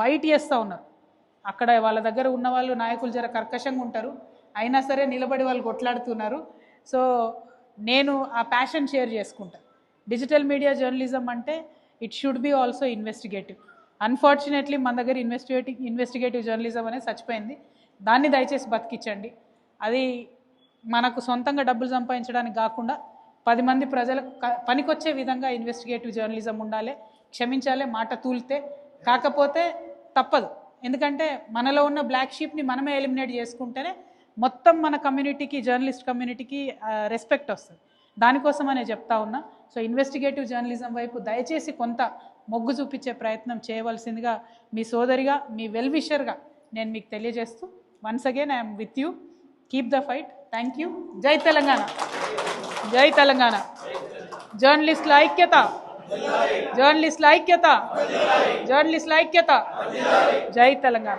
Fight చేస్తూ ఉన్నారు. అక్కడ వాళ్ళ దగ్గర ఉన్న వాళ్ళు నాయకులు జర కర్కశంగా ఉంటారు. అయినా సరే నిలబడి వాళ్ళు కొట్లాడుతున్నారు. సో నేను ఆ ప్యాషన్ షేర్ చేసుకుంటా. డిజిటల్ మీడియా జర్నలిజం అంటే it should be also investigative unfortunately మన దగ్గర ఇన్వెస్టిగేటివ్ ఇన్వెస్టిగేటివ్ జర్నలిజం అనేది చచ్చిపోయింది. దాన్ని దయచేసి బతికించండి. అది మనకు సొంతంగా డబ్బులు సంపాదించడానికి కాకుండా పది మంది ప్రజలకు పనికొచ్చే విధంగా ఇన్వెస్టిగేటివ్ జర్నలిజం ఉండాలి. క్షమించాలి మాట తూలితే. కాకపోతే తప్పదు. ఎందుకంటే మనలో ఉన్న బ్లాక్ షీప్ని మనమే ఎలిమినేట్ చేసుకుంటేనే మొత్తం మన కమ్యూనిటీకి జర్నలిస్ట్ కమ్యూనిటీకి రెస్పెక్ట్ వస్తుంది. దానికోసం అనే చెప్తా ఉన్నా. సో ఇన్వెస్టిగేటివ్ జర్నలిజం వైపు దయచేసి కొంత మొగ్గు చూపించే ప్రయత్నం చేయవలసిందిగా మీ సోదరిగా మీ వెల్ విషర్గా నేను మీకు తెలియజేస్తూ once again I'm with you keep the fight thank you జై తెలంగాణ. జై తెలంగాణ. జర్నలిస్టుల ఐక్యత. జర్నలిస్టుల ఐక్యత జర్నలిస్టుల ఐక్యత జై తెలంగాణ